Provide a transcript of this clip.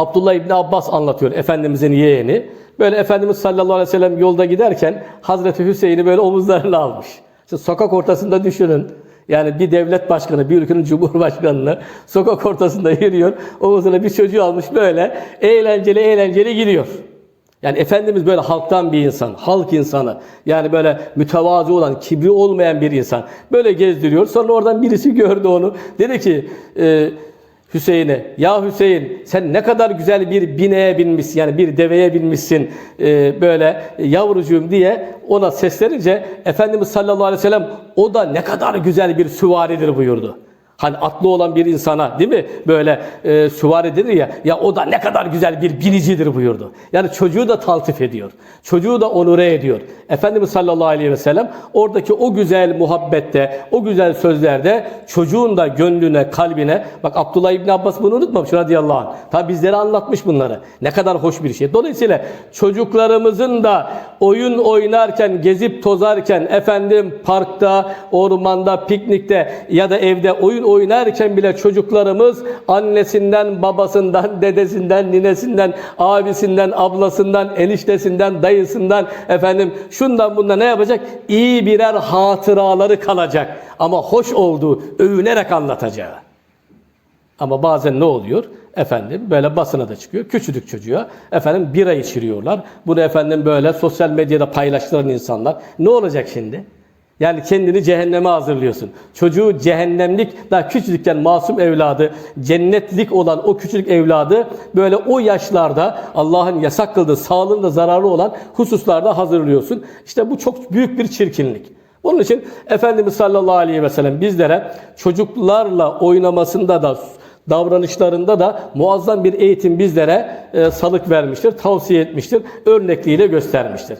Abdullah İbni Abbas anlatıyor Efendimizin yeğeni. Böyle Efendimiz sallallahu aleyhi ve sellem yolda giderken Hazreti Hüseyin'i böyle omuzlarına almış. İşte sokak ortasında düşünün. Yani bir devlet başkanı, bir ülkenin cumhurbaşkanını sokak ortasında yürüyor. Omuzuna bir çocuğu almış böyle eğlenceli eğlenceli gidiyor. Yani Efendimiz böyle halktan bir insan, halk insanı. Yani böyle mütevazı olan, kibri olmayan bir insan. Böyle gezdiriyor. Sonra oradan birisi gördü onu. Dedi ki e, Hüseyin'e, ya Hüseyin sen ne kadar güzel bir bineğe binmişsin, yani bir deveye binmişsin e, böyle yavrucuğum diye ona seslerince Efendimiz sallallahu aleyhi ve sellem o da ne kadar güzel bir süvaridir buyurdu. Hani atlı olan bir insana değil mi böyle e, süvari denir ya ya o da ne kadar güzel bir binicidir buyurdu. Yani çocuğu da taltif ediyor. Çocuğu da onure ediyor. Efendimiz sallallahu aleyhi ve sellem oradaki o güzel muhabbette, o güzel sözlerde çocuğun da gönlüne, kalbine bak Abdullah İbni Abbas bunu unutmamış radıyallahu anh. Tabi bizlere anlatmış bunları. Ne kadar hoş bir şey. Dolayısıyla çocuklarımızın da oyun oynarken, gezip tozarken efendim parkta, ormanda, piknikte ya da evde oyun oynarken bile çocuklarımız annesinden, babasından, dedesinden, ninesinden, abisinden, ablasından, eniştesinden, dayısından efendim şundan bundan ne yapacak? İyi birer hatıraları kalacak. Ama hoş olduğu övünerek anlatacağı. Ama bazen ne oluyor? Efendim böyle basına da çıkıyor. Küçücük çocuğa efendim bira içiriyorlar. Bunu efendim böyle sosyal medyada paylaştıran insanlar. Ne olacak şimdi? Yani kendini cehenneme hazırlıyorsun. Çocuğu cehennemlik, daha küçücükken masum evladı, cennetlik olan o küçücük evladı böyle o yaşlarda Allah'ın yasak kıldığı sağlığında zararlı olan hususlarda hazırlıyorsun. İşte bu çok büyük bir çirkinlik. Bunun için Efendimiz sallallahu aleyhi ve sellem bizlere çocuklarla oynamasında da davranışlarında da muazzam bir eğitim bizlere e, salık vermiştir, tavsiye etmiştir, örnekliğiyle göstermiştir.